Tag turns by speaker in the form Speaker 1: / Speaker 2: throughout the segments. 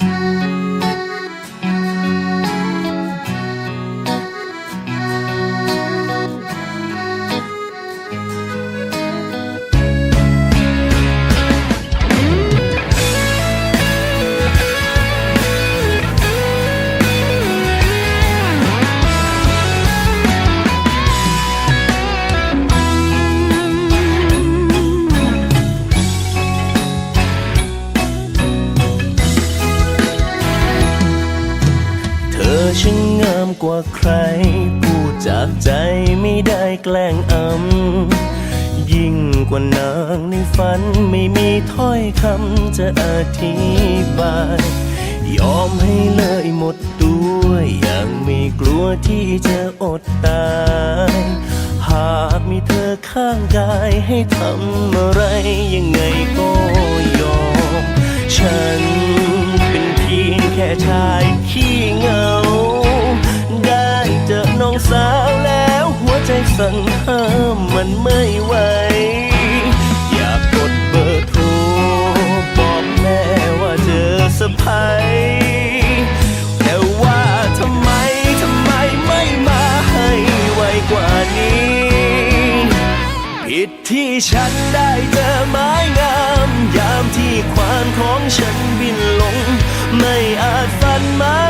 Speaker 1: เช่างงามกว่าใคร พูดจากใจไม่ได้แกล้งอำ ยิ่งกว่านางในฝันไม่มีถ้อยคำจะอธิบาย ยอมให้เลยหมดตัวอย่างไม่กลัวที่จะอดตาย หากมีเธอข้างกายให้ทำอะไรยังไงก็ องสาวแล้วหัวใจสั่นห้ามมันไม่ไหว อยากกดเบอร์โทรบอกแม่ว่าเจอสะพายแต่ว่าทำไมทำไมไม่มาให้ไวกว่านี้ ผิดที่ฉันได้เจอไม้งาม ยามที่ควานของฉันบินลง ไม่อาจฝันมา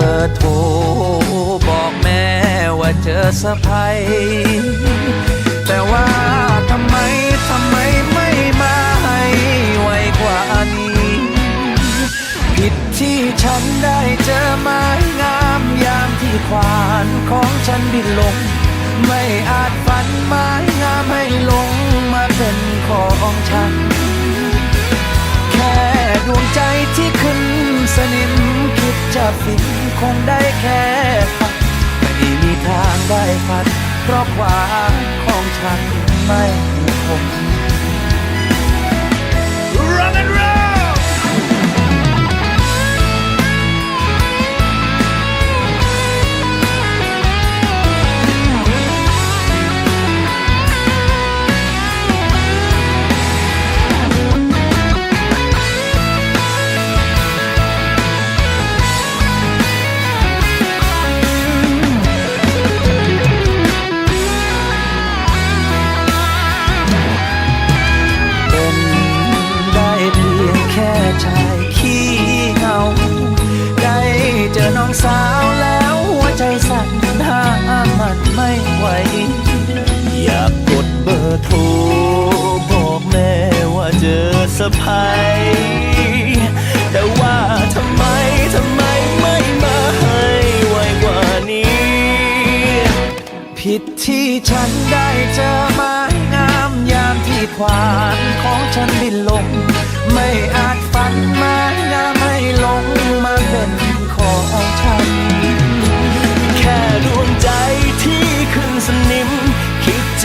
Speaker 2: เบอร์โทรบอกแม่ว่าเจอสะพายแต่ว่าทำไมทำไมไม่มาให้ไวกว่านี้ ผิดที่ฉันได้เจอไม้งามยามที่ควานของฉันบินลง ไม่อาจฝันไม้งามให้ลงมาเป็นของฉัน แค่ดวงใจที่ขึ้น สนิมคิดจะฟินคงได้แค่ฝันไม่มีทางได้ฝันเพราะความของฉันไม่คง
Speaker 1: Rock and roll ร์โทรบอกแม่ว่าเจอสะพายแต่ว่าทำไมทำไมไม่มาให้ไวกว่านี้
Speaker 2: ผิดที่ฉันได้เจอไม้งามยามที่ควานของฉันบินลง